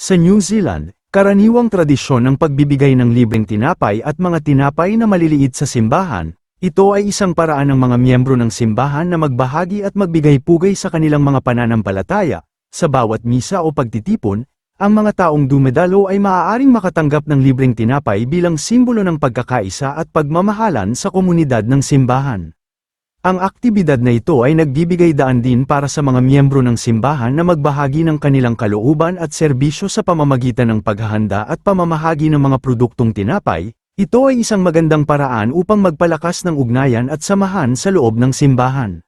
Sa New Zealand, karaniwang tradisyon ang pagbibigay ng libreng tinapay at mga tinapay na maliliit sa simbahan. Ito ay isang paraan ng mga miyembro ng simbahan na magbahagi at magbigay pugay sa kanilang mga pananampalataya. Sa bawat misa o pagtitipon, ang mga taong dumedalo ay maaaring makatanggap ng libreng tinapay bilang simbolo ng pagkakaisa at pagmamahalan sa komunidad ng simbahan. Ang aktibidad na ito ay nagbibigay daan din para sa mga miyembro ng simbahan na magbahagi ng kanilang kalooban at serbisyo sa pamamagitan ng paghahanda at pamamahagi ng mga produktong tinapay. Ito ay isang magandang paraan upang magpalakas ng ugnayan at samahan sa loob ng simbahan.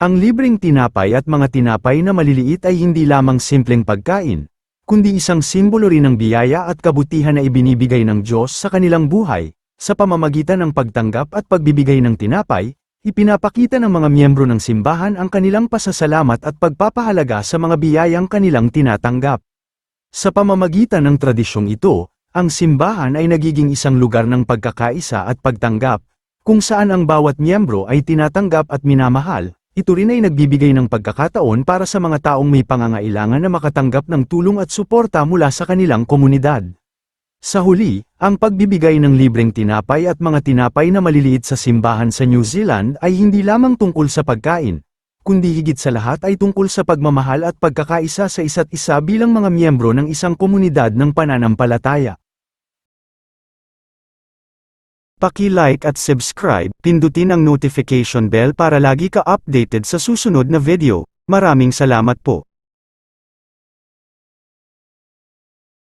Ang libreng tinapay at mga tinapay na maliliit ay hindi lamang simpleng pagkain, kundi isang simbolo rin ng biyaya at kabutihan na ibinibigay ng Diyos sa kanilang buhay. Sa pamamagitan ng pagtanggap at pagbibigay ng tinapay, ipinapakita ng mga miyembro ng simbahan ang kanilang pasasalamat at pagpapahalaga sa mga biyayang kanilang tinatanggap. Sa pamamagitan ng tradisyong ito, ang simbahan ay nagiging isang lugar ng pagkakaisa at pagtanggap, kung saan ang bawat miyembro ay tinatanggap at minamahal, ito rin ay nagbibigay ng pagkakataon para sa mga taong may pangangailangan na makatanggap ng tulong at suporta mula sa kanilang komunidad. Sa huli, ang pagbibigay ng libreng tinapay at mga tinapay na maliliit sa simbahan sa New Zealand ay hindi lamang tungkol sa pagkain, kundi higit sa lahat ay tungkol sa pagmamahal at pagkakaisa sa isa't isa bilang mga miyembro ng isang komunidad ng pananampalataya. Paki-like at subscribe, pindutin ang notification bell para lagi ka updated sa susunod na video. Maraming salamat po.